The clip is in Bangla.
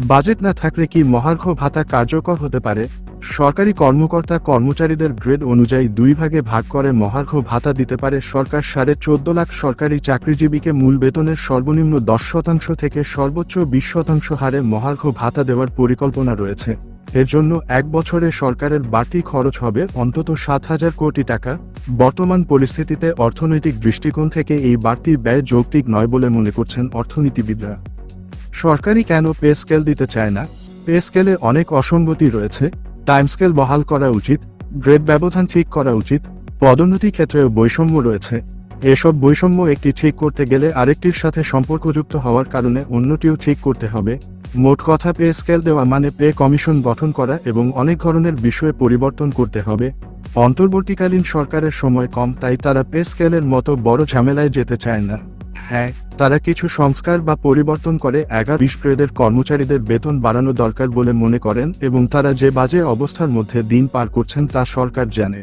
বাজেট না থাকলে কি মহার্ঘ ভাতা কার্যকর হতে পারে? সরকারি কর্মকর্তা কর্মচারীদের গ্রেড অনুযায়ী দুই ভাগে ভাগ করে মহার্ঘ ভাতা দিতে পারে সরকার সাড়ে চোদ্দ লাখ সরকারি চাকরিজীবীকে মূল বেতনের সর্বনিম্ন দশ শতাংশ থেকে সর্বোচ্চ বিশ শতাংশ হারে মহার্ঘ ভাতা দেওয়ার পরিকল্পনা রয়েছে। এর জন্য এক বছরে সরকারের বাড়তি খরচ হবে অন্তত সাত হাজার কোটি টাকা। বর্তমান পরিস্থিতিতে অর্থনৈতিক দৃষ্টিকোণ থেকে এই বাড়তি ব্যয় যৌক্তিক নয় বলে মনে করছেন অর্থনীতিবিদরা। সরকারি কেন পে স্কেল দিতে চায় না? পে স্কেলে অনেক অসঙ্গতি রয়েছে। টাইম স্কেল বহাল করা উচিত, গ্রেড ব্যবধান ঠিক করা উচিত, পদোন্নতি ক্ষেত্রেও বৈষম্য রয়েছে। এসব বৈষম্য একটি ঠিক করতে গেলে আরেকটির সাথে সম্পর্কযুক্ত হওয়ার কারণে অন্যটিও ঠিক করতে হবে। মোট কথা, পে স্কেল দেওয়া মানে পে কমিশন গঠন করা এবং অনেক ধরনের বিষয়ে পরিবর্তন করতে হবে। অন্তর্বর্তীকালীন সরকারের সময় কম, তাই তারা পে স্কেলের মতো বড় ঝামেলায় যেতে চায় না। হ্যাঁ তারা কিছু সংস্কার বা পরিবর্তন করে এগারো বিশ কর্মচারীদের বেতন বাড়ানো দরকার বলে মনে করেন এবং তারা যে বাজে অবস্থার মধ্যে দিন পার করছেন তা সরকার জানে।